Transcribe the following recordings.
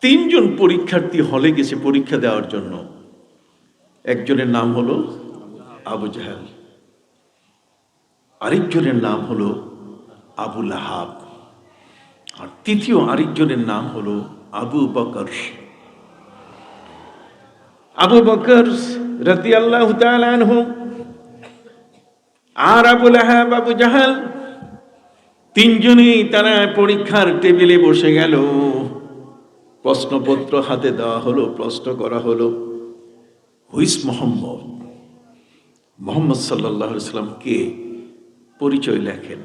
তিনজন পরীক্ষার্থী হলে গেছে পরীক্ষা দেওয়ার জন্য। একজনের নাম হলো আবু জাহাল। আরেকজনের নাম হলো আবু লাহাব। আর তৃতীয় আরেকজনের নাম হলো আবু বকর। আবু বকর রতি আল্লাহ আর আবু লাহাব, আবু জাহাল তিনজনেই তারা পরীক্ষার টেবিলে বসে গেল। প্রশ্নপত্র হাতে দেওয়া হলো প্রশ্ন করা হলো হুইস মোহাম্মদ? মোহাম্মদ সাল্লাহ সাল্লাম কে? পরিচয় লেখেন।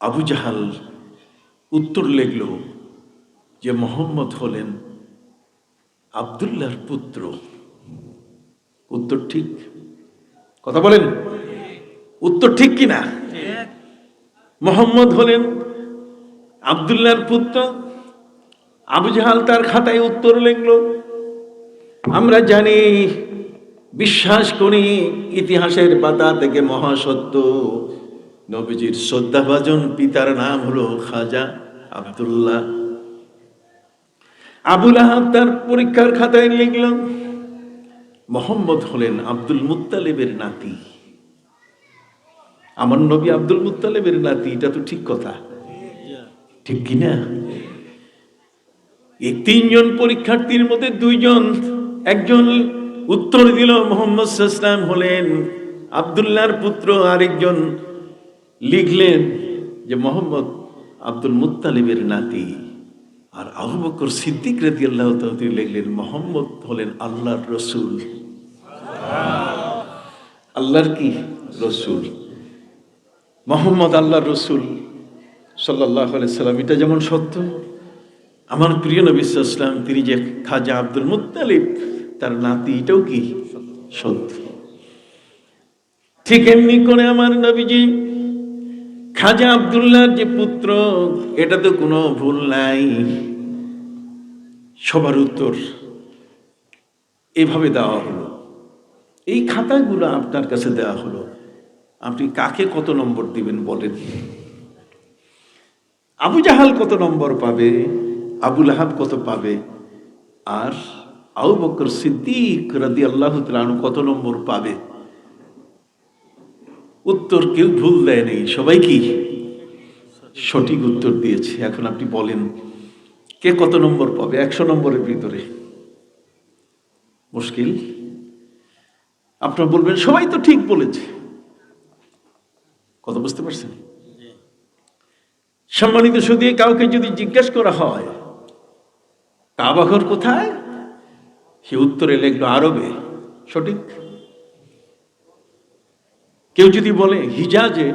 আবু জাহাল উত্তর লেখল যে মোহাম্মদ হলেন আবদুল্লাহর পুত্র। উত্তর ঠিক। কথা বলেন? উত্তর ঠিক কিনা? মোহাম্মদ হলেন আবদুল্লাহর পুত্র আবু জাহাল তার খাতায় উত্তর লিখল, আমরা জানি, বিশ্বাস করি ইতিহাসের পাতা থেকে মহাসত্য। নবীজির শ্রদ্ধাভাজন পিতার নাম হলো খাজা আব্দুল্লাহ। আবুল আহাব তার পরীক্ষার খাতায় লিখল, মোহাম্মদ হলেন আব্দুল মুত্তালেবের নাতি। আমার নবী আব্দুল মুত্তালেবের নাতি, এটা তো ঠিক কথা। ঠিক কিনা? এই তিনজন পরীক্ষার্থীর মধ্যে দুইজন, একজন উত্তর দিল মোহাম্মদ ইসলাম হলেন আবদুল্লাহর পুত্র, আরেকজন লিখলেন যে মোহাম্মদ আব্দুল মুত্তালিবের নাতি। আর আবু বকর সিদ্দিক রাদি আল্লাহ লিখলেন, মোহাম্মদ হলেন আল্লাহর রসুল। আল্লাহর কি? রসুল। মোহাম্মদ আল্লাহর রসুল। সাল্লাহ সাল্লাম, এটা যেমন সত্য, আমার প্রিয় নবী ইসলাম তিনি যে খাজা আব্দুল মুত্তালিব, তার নাতি, এটাও কি সত্য? ঠিক এমনি করে আমার নবীজি, খাজা আবদুল্লাহর যে পুত্র, এটা তো কোনো ভুল নাই। সবার উত্তর এভাবে দেওয়া হলো। এই খাতাগুলো আপনার কাছে দেওয়া হলো। আপনি কাকে কত নম্বর দিবেন বলেন? আবু জাহাল কত নম্বর পাবে? আবুল আহাব কত পাবে? আর আবু বকর সিদ্দিক রাদি আল্লাহ তালু কত নম্বর পাবে? উত্তর কেউ ভুল দেয় নেই। সবাই কি? সঠিক উত্তর দিয়েছে। এখন আপনি বলেন, কে কত নম্বর পাবে? একশো নম্বরের ভিতরে। মুশকিল। আপনারা বলবেন, সবাই তো ঠিক বলেছে। কথা বুঝতে পারছেন? সম্মানিত শুধু কাউকে যদি জিজ্ঞেস করা হয়, কাবাঘর কোথায়? সে উত্তরে লেখলো, আরবে। সঠিক? কেউ যদি বলে, হিজাজে,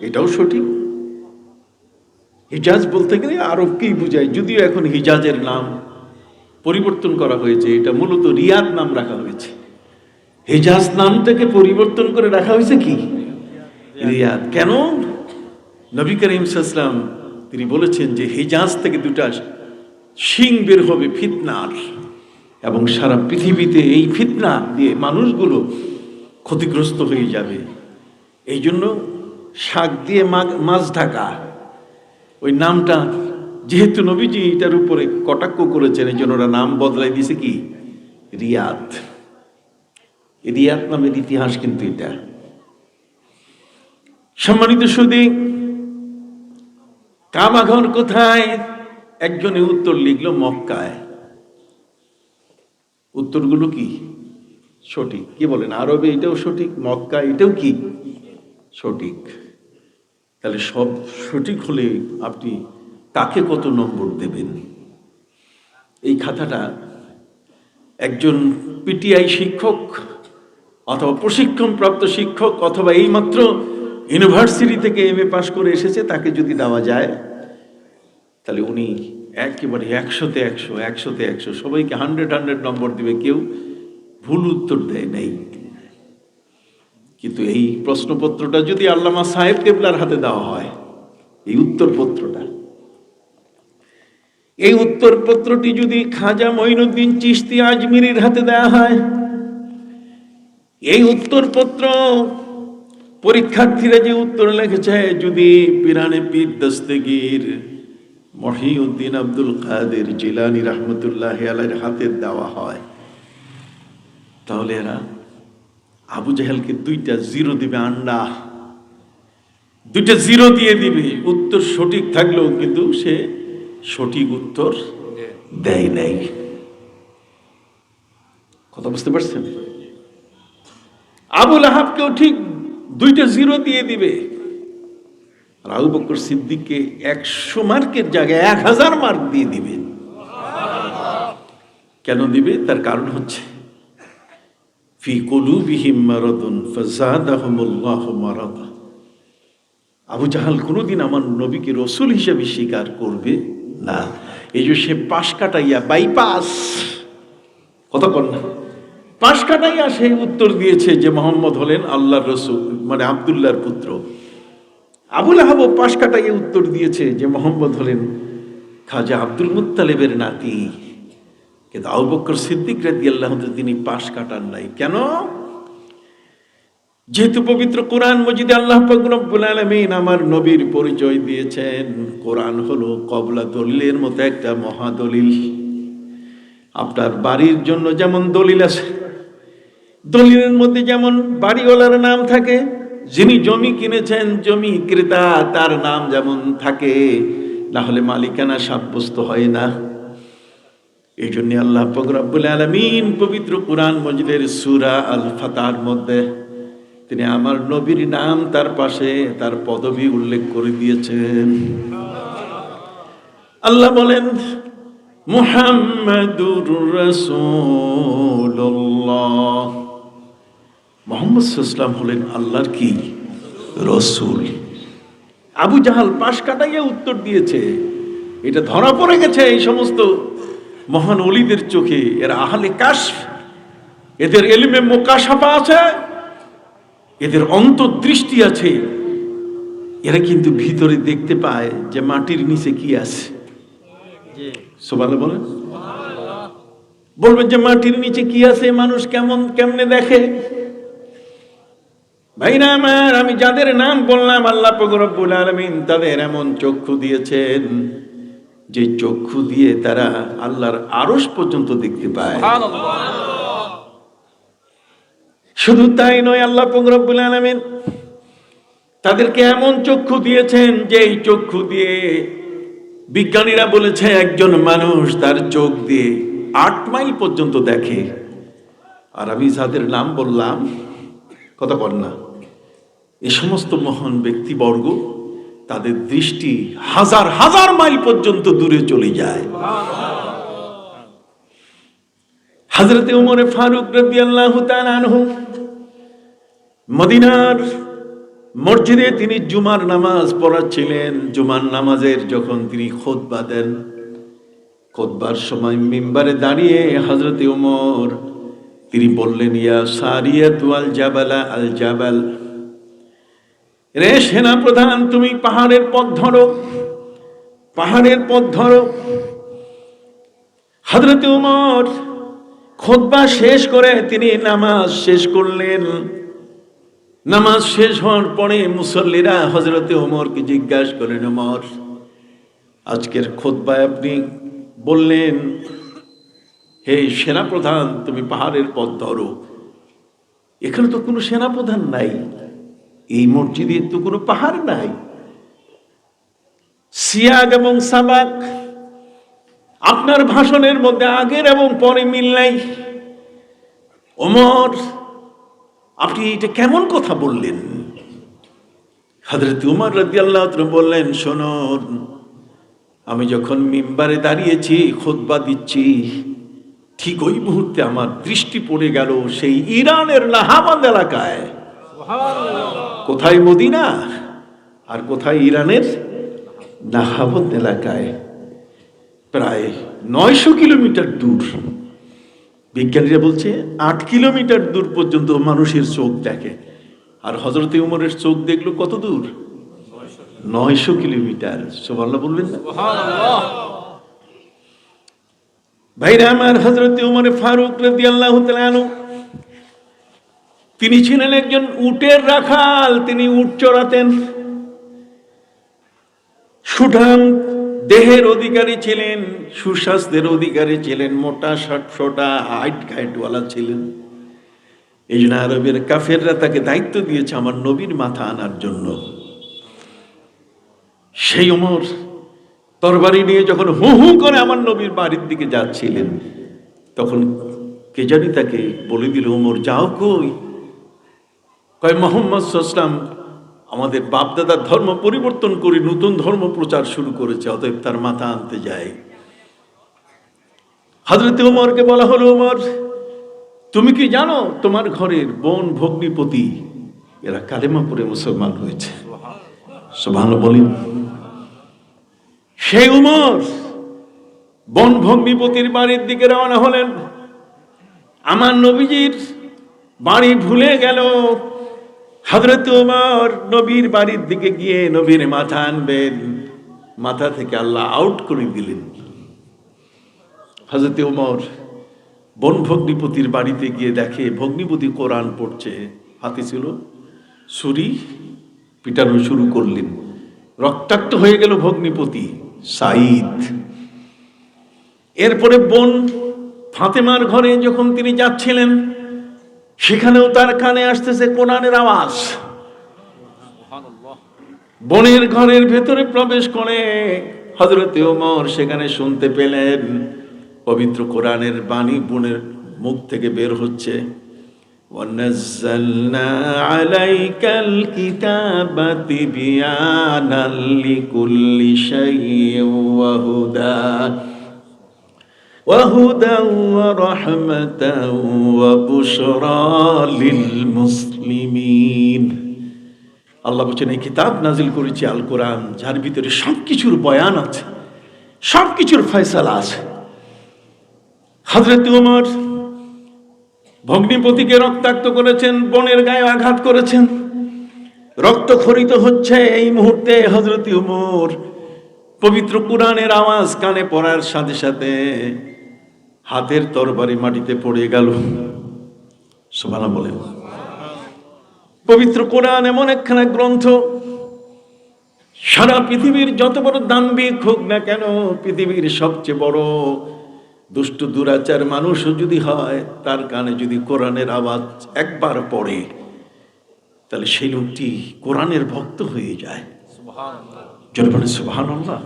এটাও সঠিক? হিজাজ বলতে গেলে আরবকেই বুঝায়, যদিও এখন হিজাজের নাম পরিবর্তন করা হয়েছে, এটা মূলত রিয়াদ নাম রাখা হয়েছে। হিজাজ নামটাকে পরিবর্তন করে রাখা হয়েছে কি? রিয়াদ। কেন? নবী করিম ইসলাম তিনি বলেছেন যে হিজাজ থেকে দুটা শিং বের হবে ফিতনার। এবং সারা পৃথিবীতে এই ফিতনা দিয়ে মানুষগুলো ক্ষতিগ্রস্ত হয়ে যাবে। এই জন্য শাক দিয়ে মাছ ঢাকা। ওই নামটা যেহেতু নবীজি এটার উপরে কটাক্ষ করেছেন, এই জন্য ওরা নাম বদলাই দিয়েছে কি? রিয়াদ। রিয়াদ নামের ইতিহাস কিন্তু এটা। সম্মানিত সুদী কামাঘর কোথায়? একজনে উত্তর লিখলো মক্কায়। উত্তরগুলো কি? সঠিক। কি বলেন? আরবে এটাও সঠিক, মক্কা এটাও কি? সঠিক। তাহলে সব সঠিক হলে আপনি কাকে কত নম্বর দেবেন? এই খাতাটা একজন পিটিআই শিক্ষক অথবা প্রশিক্ষণপ্রাপ্ত শিক্ষক অথবা এইমাত্র ইউনিভার্সিটি থেকে এম এ পাশ করে এসেছে, তাকে যদি দেওয়া যায়, তাহলে উনি একেবারে একশোতে একশো একশোতে একশো, সবাইকে হান্ড্রেড হান্ড্রেড নম্বর দিবে, কেউ ভুল উত্তর দেয় নাই। কিন্তু এই প্রশ্নপত্রটা যদি আল্লামা সাহেব কেবলার হাতে দেওয়া হয়, এই উত্তরপত্রটা, এই উত্তরপত্রটি যদি খাজা মঈনুদ্দিন চিস্তি আজমিরির হাতে দেওয়া হয়, এই উত্তরপত্র পরীক্ষার্থীরা যে উত্তর লিখেছে, যদি পিরানে পীর দস্তগীর মহিউদ্দিন আব্দুল কাদের জিলানি রহমতুল্লাহ আলাইয়ের হাতে দেওয়া হয়, তাহলে এরা আবু জাহেলকে দুইটা জিরো দিবে, আন্ডা দুইটা জিরো দিয়ে দিবে। উত্তর সঠিক থাকলেও কিন্তু সে সঠিক উত্তর দেয় নাই। কথা বুঝতে পারছেন? আবুল আহাবকেও ঠিক দুইটা জিরো দিয়ে দিবে। আর আবু বকর সিদ্দিককে একশো মার্কের জায়গায় এক হাজার মার্ক দিয়ে দিবে। কেন দিবে? তার কারণ হচ্ছে আবু জাহাল কোনোদিন আমার নবীকে রসুল হিসেবে স্বীকার করবে না। এই যে সে পাশ কাটাইয়া বাইপাস কর না। পাশ কাটাইয়া সে উত্তর দিয়েছে যে মোহাম্মদ হলেন আল্লাহর রসুল মানে আবদুল্লাহর পুত্র। আবুল আহাব পাশ কাটাইয়া উত্তর দিয়েছে যে মোহাম্মদ হলেন খাজা আব্দুল মুত্তালেবের নাতি। কিন্তু আবু বকর সিদ্দিক রাদি আল্লাহ তিনি পাশ কাটান নাই। কেন? যেহেতু পবিত্র কোরআন মজিদে আল্লাহ আলামিন আমার নবীর পরিচয় দিয়েছেন। কোরআন হলো কবলা দলিলের মতো একটা মহাদলিল। আপনার বাড়ির জন্য যেমন দলিল আছে দলিলের মধ্যে যেমন বাড়িওয়ালার নাম থাকে, যিনি জমি কিনেছেন, জমি ক্রেতা, তার নাম যেমন থাকে না হলে মালিকানা সাব্যস্ত হয় না। এই জন্য আল্লাহ ফকরাবুল আলমিন পবিত্র কোরআন মজিদের সুরা আল ফাতার মধ্যে তিনি আমার নবীর নাম তার পাশে তার পদবি উল্লেখ করে দিয়েছেন। আল্লাহ বলেন, মুহাম্মাদুর রাসূলুল্লাহ। মোহাম্মদ ইসলাম হলেন আল্লাহর কি? রসুল। আবু জাহাল পাশ কাটাইয়া উত্তর দিয়েছে এটা ধরা পড়ে গেছে এই সমস্ত মহান অলিদের চোখে। এরা আহলে কাশ এদের এলিমে মোকাশাফা আছে এদের অন্তর্দৃষ্টি আছে। এরা কিন্তু ভিতরে দেখতে পায় যে মাটির নিচে কি আছে। সোবালে বলেন। বলবেন যে মাটির নিচে কি আছে? মানুষ কেমন কেমনে দেখে? ভাইরা আমার আমি যাদের নাম বললাম আল্লাহ রব্বুল আলমিন তাদের এমন চক্ষু দিয়েছেন যে চক্ষু দিয়ে তারা আল্লাহর আরস পর্যন্ত দেখতে পায়। শুধু তাই নয় আল্লাহ রব্বুল আলমিন তাদেরকে এমন চক্ষু দিয়েছেন যে এই চক্ষু দিয়ে বিজ্ঞানীরা বলেছে একজন মানুষ তার চোখ দিয়ে আট মাইল পর্যন্ত দেখে। আর আমি যাদের নাম বললাম কথা বল না। এ সমস্ত মহান ব্যক্তিবর্গ তাদের দৃষ্টি হাজার হাজার মাইল পর্যন্ত দূরে চলে যায়। হাজরতে উমরে ফারুক রবি আল্লাহ মদিনার মসজিদে তিনি জুমার নামাজ পড়াচ্ছিলেন। জুমার নামাজের যখন তিনি খোদবা দেন, খোদবার সময় মিম্বারে দাঁড়িয়ে হজরতে উমর তিনি বললেন, ইয়া সারিয়াত আল জাবালা, আল জাবাল। রে সেনা প্রধান, তুমি পাহাড়ের পথ ধরো। পাহাড়ের পথ ধরো। হজরতে উমর খোদবা শেষ করে তিনি নামাজ শেষ করলেন। নামাজ শেষ হওয়ার পরে মুসল্লিরা হজরতে ওমরকে জিজ্ঞাসা করেন ওমর আজকের খোদবায় আপনি বললেন, হে সেনাপ্রধান তুমি পাহাড়ের পথ ধরো। এখানে তো কোনো সেনাপ্রধান নাই। এই মসজিদে তো কোনো পাহাড় নাই। সিয়াগ এবং সাবাক আপনার ভাষণের মধ্যে আগের এবং পরে মিল নাই। ওমর, আপনি এটা কেমন কথা বললেন? হাজরত উমর রাজি আল্লাহ বললেন, শোনন, আমি যখন মিম্বারে দাঁড়িয়েছি খোদবা দিচ্ছি, ঠিক ওই মুহূর্তে আমার দৃষ্টি পড়ে গেল সেই ইরানের লাহাবাদ এলাকায়। কোথায় মদিনা? আর কোথায় ইরানের? নাহাবত এলাকায়। প্রায় নয়শো কিলোমিটার দূর। বিজ্ঞানীরা বলছে আট কিলোমিটার দূর পর্যন্ত মানুষের চোখ দেখে। আর হজরতে উমরের চোখ দেখল কত দূর? নয়শো কিলোমিটার। সোভাল্লা বলবেন না? ভাইরা আমার হজরতে উমরে ফারুক রদি আল্লাহ তিনি ছিলেন একজন উটের রাখাল, তিনি উট চড়াতেন। সুঠাম দেহের অধিকারী ছিলেন, সুস্বাস্থ্যের অধিকারী ছিলেন, মোটা ষটফটা হাইট খাইটওয়ালা ছিলেন। এই জন্য আরবের কাফেররা তাকে দায়িত্ব দিয়েছে আমার নবীর মাথা আনার জন্য। সেই ওমর তরবারি নিয়ে যখন হু হু করে আমার নবীর বাড়ির দিকে যাচ্ছিলেন, তখন কে জানি তাকে বলে দিল, ওমর, যাও কই? কয়, মোহাম্মদ সাল্লাম আমাদের বাপদাদার ধর্ম পরিবর্তন করে নতুন ধর্ম প্রচার শুরু করেছে, অতএব তার মাথা আনতে যায় হজরত উমরকে বলা হলো, উমর, তুমি কি জানো তোমার ঘরের বোন ভগ্নিপতি, এরা কালেমা মুসলমান হয়েছে? সোভান বলেন, সেই উমর বন ভগ্নিপতির বাড়ির দিকে রওনা হলেন। আমার নবীজির বাড়ি ভুলে গেল হজরত উমর নবীর বাড়ির দিকে গিয়ে নবীর মাথা আনবেন। মাথা থেকে আল্লাহ আউট করে দিলেন। হজরত উমর বন ভগ্নিপতির বাড়িতে গিয়ে দেখে, ভগ্নিপতি কোরআন পড়ছে, হাতে ছিল ছুরি, পিটানো শুরু করলেন। রক্তাক্ত হয়ে গেল ভগ্নিপতি সাইদ এরপরে বোন ফাতেমার ঘরে যখন তিনি যাচ্ছিলেন সেখানেও তার কানে আসতেছে কোরআনের আওয়াজ বনের ঘরের ভেতরে প্রবেশ করে হজরত ওমর সেখানে শুনতে পেলেন পবিত্র কোরআনের বাণী বোনের মুখ থেকে বের হচ্ছে ونزلنا عليك الكتاب تبيانا لكل شيء وهدى وهدى ورحمة وبشرى للمسلمين আল্লাহ বলছেন এই কিতাব নাজিল করেছি আল কোরআন যার ভিতরে সব কিছুর বয়ান আছে সব কিছুর ফয়সালা আছে হজরত উমর ভগ্নিপতিকে রক্তাক্ত করেছেন বনের গায়ে আঘাত করেছেন রক্ত খরিত হচ্ছে এই মুহূর্তে হজরত উমর পবিত্র কোরআনের আওয়াজ কানে পড়ার সাথে সাথে হাতের তরবারি মাটিতে পড়ে গেল। সুবহানাল্লাহ বলে পবিত্র কোরআন এমন একখানা গ্রন্থ সারা পৃথিবীর যত বড় দাম্ভিক হোক না কেন পৃথিবীর সবচেয়ে বড় দুষ্ট দুরাচার মানুষও যদি হয় তার কানে যদি কোরআনের আওয়াজ একবার পড়ে তাহলে সেই লোকটি কোরআনের ভক্ত হয়ে যায়। জনগণের সুবহানাল্লাহ।